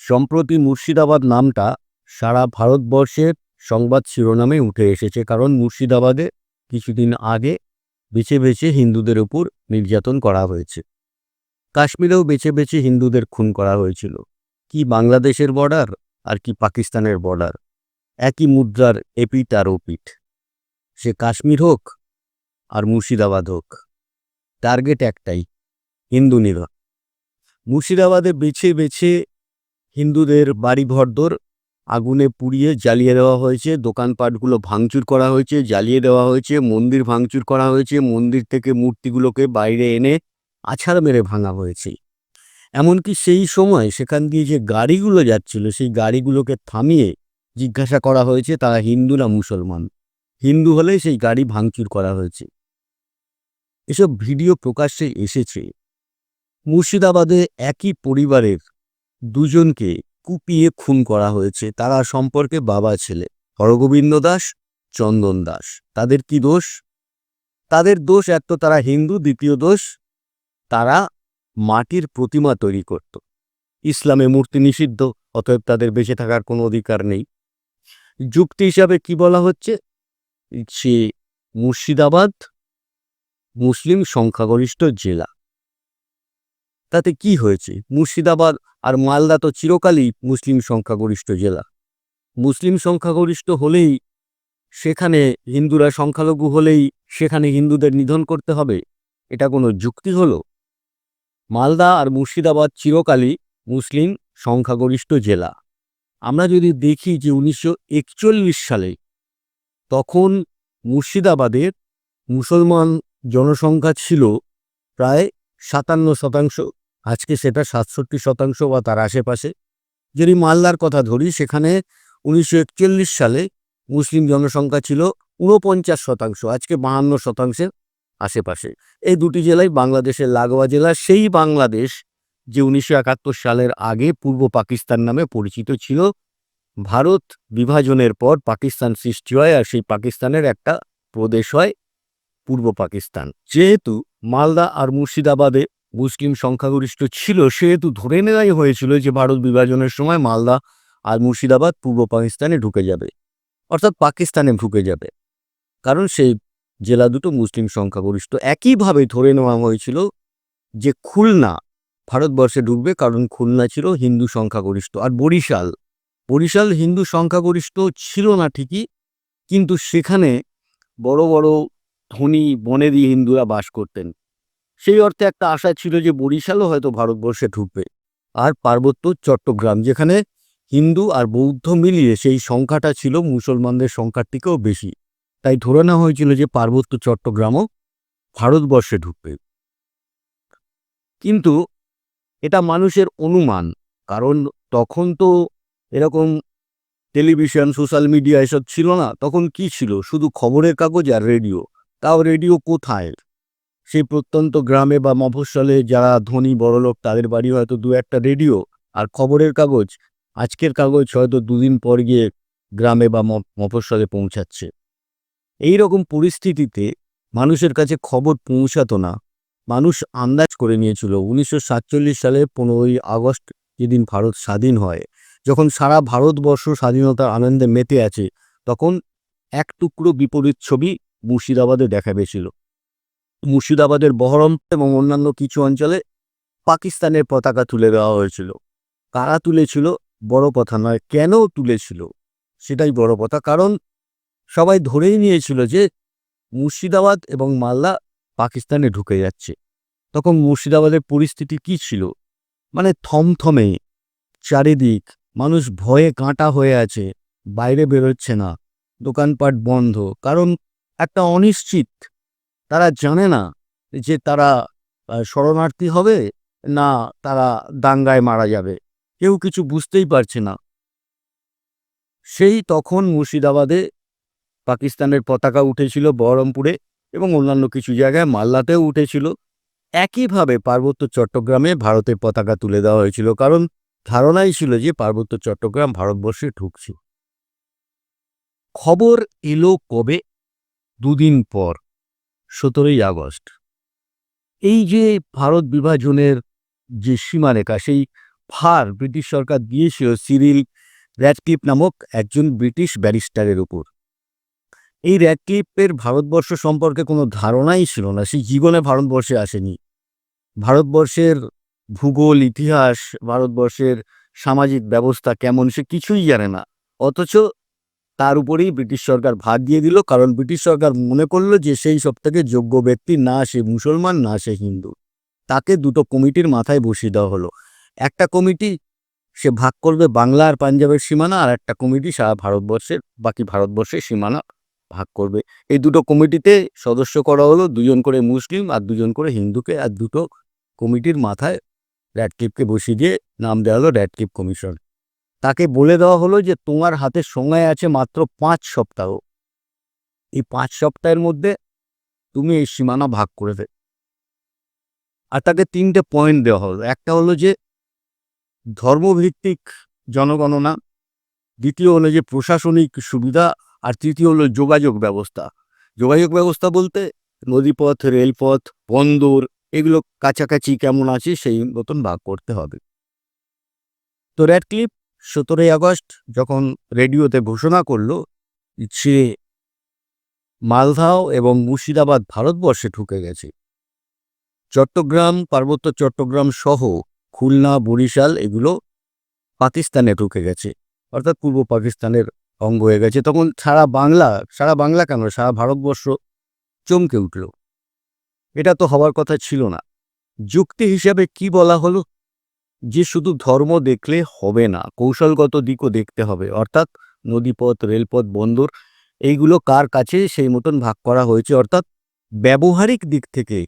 সম্প্রতি মুর্শিদাবাদ নামটা সারা ভারতবর্ষের সংবাদ শিরোনামে উঠে এসেছে কারণ মুর্শিদাবাদে কিছুদিন আগে বেছে বেছে হিন্দুদের উপর নির্যাতন করা হয়েছে। কাশ্মীরেও বেছে বেছে হিন্দুদের খুন করা হয়েছিল। কি বাংলাদেশের বর্ডার আর কি পাকিস্তানের বর্ডার? একই মুদ্রার এপিট আর ওপিট সে কাশ্মীর হোক আর মুর্শিদাবাদ হোক। টার্গেট একটাই, হিন্দু নিধন। মুর্শিদাবাদে বেছে বেছে হিন্দুদের বাড়ি ঘরদোর আগুনে পুড়িয়ে জ্বালিয়ে দেওয়া হয়েছে। দোকানপাটগুলো ভাঙচুর করা হয়েছে, জ্বালিয়ে দেওয়া হয়েছে, মন্দির ভাঙচুর করা হয়েছে, মন্দির থেকে মূর্তিগুলোকে বাইরে এনে আছাড় মেরে ভাঙা হয়েছে। এমনকি সেই সময় সেখান দিয়ে যে গাড়িগুলো যাচ্ছিল, সেই গাড়িগুলোকে থামিয়ে জিজ্ঞাসা করা হয়েছে, তারা হিন্দু না মুসলমান? হিন্দু হলে সেই গাড়ি ভাঙচুর করা হয়েছে। এসব ভিডিও প্রকাশ্যে এসেছে। মুর্শিদাবাদে একই পরিবারের দুজনকে কুপিয়ে খুন করা হয়েছে। তারা সম্পর্কে বাবা ছেলে, হরগোবিন্দ দাস, চন্দন দাস। তাদের কি দোষ? তাদের দোষ এক তো তারা হিন্দু, দ্বিতীয় দোষ তারা মাটির প্রতিমা তৈরি করত। ইসলামে মূর্তি নিষিদ্ধ, অতএব তাদের বেঁচে থাকার কোনো অধিকার নেই। যুক্তি হিসাবে কি বলা হচ্ছে? সে মুর্শিদাবাদ মুসলিম সংখ্যাগরিষ্ঠ জেলা। তাতে কি হয়েছে? মুর্শিদাবাদ আর মালদা তো চিরকালই মুসলিম সংখ্যাগরিষ্ঠ জেলা। মুসলিম সংখ্যাগরিষ্ঠ হলেই সেখানে হিন্দুরা সংখ্যালঘু হলেই সেখানে হিন্দুদের নিধন করতে হবে। এটা কোনো যুক্তি হলো? মালদা আর মুর্শিদাবাদ চিরকালই মুসলিম সংখ্যাগরিষ্ঠ জেলা। আমরা যদি দেখি যে উনিশশো একচল্লিশ সালে তখন মুর্শিদাবাদের মুসলমান জনসংখ্যা ছিল প্রায় সাতান্ন শতাংশ। আজকে সেটা সাতষট্টি শতাংশ বা তার আশেপাশে। যদি মালদার কথা ধরি, সেখানে উনিশশো একচল্লিশ সালে মুসলিম জনসংখ্যা ছিল ঊনপঞ্চাশ শতাংশ, আজকে বাহান্ন শতাংশের আশেপাশে। এই দুটি জেলাই বাংলাদেশের লাগোয়া জেলা। সেই বাংলাদেশ যে উনিশশো একাত্তর সালের আগে পূর্ব পাকিস্তান নামে পরিচিত ছিল, ভারত বিভাজনের পর পাকিস্তান সৃষ্টি হয় আর সেই পাকিস্তানের একটা প্রদেশ হয় পূর্ব পাকিস্তান। যেহেতু মালদা আর মুর্শিদাবাদে মুসলিম সংখ্যাগরিষ্ঠ ছিল, সেহেতু ধরে নেওয়াই হয়েছিল যে ভারত বিভাজনের সময় মালদা আর মুর্শিদাবাদ পূর্ব পাকিস্তানে ঢুকে যাবে, অর্থাৎ পাকিস্তানে ঢুকে যাবে। কারণ সেই জেলা দুটো মুসলিম সংখ্যাগরিষ্ঠ। একইভাবে ধরে নেওয়া হয়েছিল যে খুলনা ভারতবর্ষে ঢুকবে, কারণ খুলনা ছিল হিন্দু সংখ্যাগরিষ্ঠ। আর বরিশাল বরিশাল হিন্দু সংখ্যাগরিষ্ঠ ছিল না ঠিকই, কিন্তু সেখানে বড় বড় ধনী বনেদি হিন্দুরা বাস করতেন। সেই অর্থে একটা আশা ছিল যে বরিশালও হয়তো ভারতবর্ষে ঢুকবে। আর পার্বত্য চট্টগ্রাম, যেখানে হিন্দু আর বৌদ্ধ মিলিয়ে সেই সংখ্যাটা ছিল মুসলমানদের সংখ্যার থেকেও বেশি। তাই ধরে নেওয়া হয়েছিল যে পার্বত্য চট্টগ্রামও ভারতবর্ষে ঢুকবে। কিন্তু এটা মানুষের অনুমান, কারণ তখন তো এরকম টেলিভিশন, সোশ্যাল মিডিয়া এসব ছিল না। তখন কি ছিল? শুধু খবরের কাগজ আর রেডিও। তাও রেডিও কোথায়? সেই প্রত্যন্ত গ্রামে বা মফস্বলে যারা ধনী বড়লোক, তাদের বাড়ি হয়তো দু একটা রেডিও আর খবরের কাগজ। আজকের কাগজ হয়তো দুদিন পর গিয়ে গ্রামে বা মফস্বলে পৌঁছাচ্ছে। এই রকম পরিস্থিতিতে মানুষের কাছে খবর পৌঁছাতো না। মানুষ আন্দাজ করে নিয়েছিল, উনিশশো সাতচল্লিশ সালে পনেরোই আগস্ট যেদিন ভারত স্বাধীন হয়, যখন সারা ভারতবর্ষ স্বাধীনতার আনন্দে মেতে আছে, তখন এক টুকরো বিপরীত ছবি মুর্শিদাবাদে দেখা গেছিল। মুর্শিদাবাদের বহরম এবং অন্যান্য কিছু অঞ্চলে পাকিস্তানের পতাকা তুলে দেওয়া হয়েছিল। কারা তুলেছিল? বড় কথা নয়। কেন তুলেছিল? সেটাই বড় কথা। কারণ সবাই ধরেই নিয়েছিল যে মুর্শিদাবাদ এবং মালদা পাকিস্তানে ঢুকে যাচ্ছে। তখন মুর্শিদাবাদের পরিস্থিতি কি ছিল? মানে থমথমে, চারিদিক, মানুষ ভয়ে কাঁটা হয়ে আছে, বাইরে বেরোচ্ছে না, দোকানপাট বন্ধ। কারণ একটা অনিশ্চিত তারা জানে না যে তারা শরণার্থী হবে না তারা দাঙ্গায় মারা যাবে। কেউ কিছু বুঝতেই পারছে না। সেই তখন মুর্শিদাবাদে পাকিস্তানের পতাকা উঠেছিল বহরমপুরে এবং অন্যান্য কিছু জায়গায় মাল্লাতেও উঠেছিল। একইভাবে পার্বত্য চট্টগ্রামে ভারতের পতাকা তুলে দেওয়া হয়েছিল। কারণ ধারণাই ছিল যে পার্বত্য চট্টগ্রাম ভারতবর্ষে ঢুকছে। খবর এলো কবে? দুদিন পর। সতেরোই আগস্ট। এই যে ভারত বিভাজনের যে সীমারেখা, সেই ভার ব্রিটিশ সরকার দিয়েছিল সিরিল র্যাডক্লিপ নামক একজন ব্রিটিশ ব্যারিস্টারের উপর। এই র্যাডক্লিপের ভারতবর্ষ সম্পর্কে কোনো ধারণাই ছিল না সে জীবনে ভারতবর্ষে আসেনি। ভারতবর্ষের ভূগোল, ইতিহাস, ভারতবর্ষের সামাজিক ব্যবস্থা কেমন সে কিছুই জানে না। অথচ তার উপরেই ব্রিটিশ সরকার ভার দিয়ে দিল। কারণ ব্রিটিশ সরকার মনে করল যে সেই সব থেকে যোগ্য ব্যক্তি না সে মুসলমান, না সে হিন্দু। তাকে দুটো কমিটির মাথায় বসিয়ে দেওয়া হলো। একটা কমিটি সে ভাগ করবে বাংলা আর পাঞ্জাবের সীমানা, আর একটা কমিটি সারা ভারতবর্ষের, বাকি ভারতবর্ষের সীমানা ভাগ করবে। এই দুটো কমিটিতে সদস্য করা হলো দুজন করে মুসলিম আর দুজন করে হিন্দুকে, আর দুটো কমিটির মাথায় র্যাডক্লিপকে বসিয়ে দিয়ে নাম দেওয়া হলো র্যাডক্লিপ কমিশন। তাকে বলে দেওয়া হলো যে তোমার হাতে সময় আছে মাত্র পাঁচ সপ্তাহ। এই পাঁচ সপ্তাহের মধ্যে তুমি এই সীমানা ভাগ করে দে আর তাকে তিনটে পয়েন্ট দেওয়া হলো। একটা হলো যে ধর্মভিত্তিক জনগণনা, দ্বিতীয় হলো যে প্রশাসনিক সুবিধা, আর তৃতীয় হলো যোগাযোগ ব্যবস্থা। যোগাযোগ ব্যবস্থা বলতে নদীপথ, রেলপথ, বন্দর, এগুলো কাছাকাছি কেমন আছে সেই মতন ভাগ করতে হবে। তো র্যাডক্লিপ সতেরোই আগস্ট যখন রেডিওতে ঘোষণা করল, সে মালদাও এবং মুর্শিদাবাদ ভারতবর্ষে ঢুকে গেছে। চট্টগ্রাম, পার্বত্য চট্টগ্রাম সহ খুলনা, বরিশাল এগুলো পাকিস্তানে ঢুকে গেছে। অর্থাৎ পূর্ব পাকিস্তানের অঙ্গ হয়ে গেছে। তখন সারা বাংলা সারা বাংলা কেন? সারা ভারতবর্ষ চমকে উঠল। এটা তো হওয়ার কথা ছিল না। যুক্তি হিসাবে কি বলা হলো? যে শুধু ধর্ম দেখলে হবে না, কৌশলগত দিকও দেখতে হবে। অর্থাৎ নদীপথ, রেলপথ, বন্দর, এইগুলো কার কাছে সেই মতন ভাগ করা হয়েছে? অর্থাৎ ব্যবহারিক দিক থেকে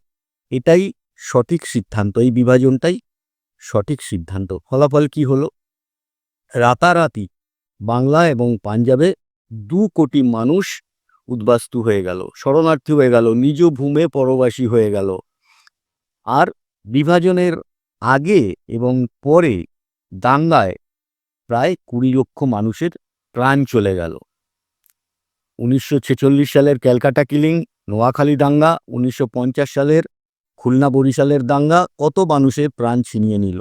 এটাই সঠিক সিদ্ধান্ত, এই বিভাজনটাই সঠিক সিদ্ধান্ত। ফলাফল কি হলো? রাতারাতি বাংলা এবং পাঞ্জাবে দু কোটি মানুষ উদ্বাস্তু হয়ে গেল, শরণার্থী হয়ে গেল, নিজ ভূমে পরবাসী হয়ে গেল। আর বিভাজনের আগে এবং পরে দাঙ্গায় প্রায় কুড়ি লক্ষ মানুষের প্রাণ চলে গেল। উনিশশো ছেচল্লিশ সালের ক্যালকাটা কিলিং, নোয়াখালী দাঙ্গা, উনিশশো পঞ্চাশ সালের খুলনা বরিশালের দাঙ্গা কত মানুষের প্রাণ ছিনিয়ে নিল।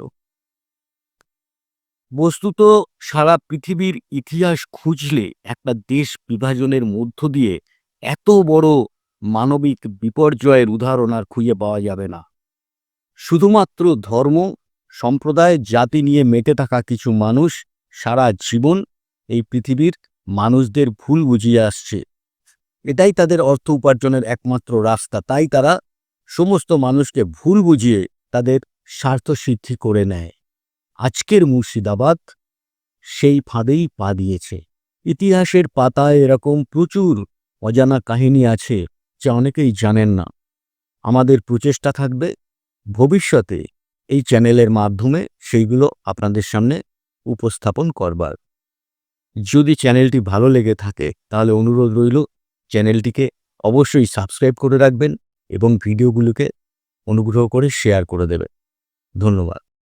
বস্তুত সারা পৃথিবীর ইতিহাস খুঁজলে একটা দেশ বিভাজনের মধ্য দিয়ে এত বড় মানবিক বিপর্যয়ের উদাহরণ আর খুঁজে পাওয়া যাবে না। শুধুমাত্র ধর্ম, সম্প্রদায়, জাতি নিয়ে মেতে থাকা কিছু মানুষ সারা জীবন এই পৃথিবীর মানুষদের ভুল বুঝিয়ে আসছে। এটাই তাদের অর্থ উপার্জনের একমাত্র রাস্তা। তাই তারা সমস্ত মানুষকে ভুল বুঝিয়ে তাদের স্বার্থসিদ্ধি করে নেয়। আজকের মুর্শিদাবাদ সেই ফাঁদেই পা দিয়েছে। ইতিহাসের পাতায় এরকম প্রচুর অজানা কাহিনী আছে যা অনেকেই জানেন না। আমাদের প্রচেষ্টা থাকবে ভবিষ্যতে এই চ্যানেলের মাধ্যমে সেইগুলো আপনাদের সামনে উপস্থাপন করবার। যদি চ্যানেলটি ভালো লেগে থাকে, তাহলে অনুরোধ রইল চ্যানেলটিকে অবশ্যই সাবস্ক্রাইব করে রাখবেন এবং ভিডিওগুলোকে অনুগ্রহ করে শেয়ার করে দেবেন। ধন্যবাদ।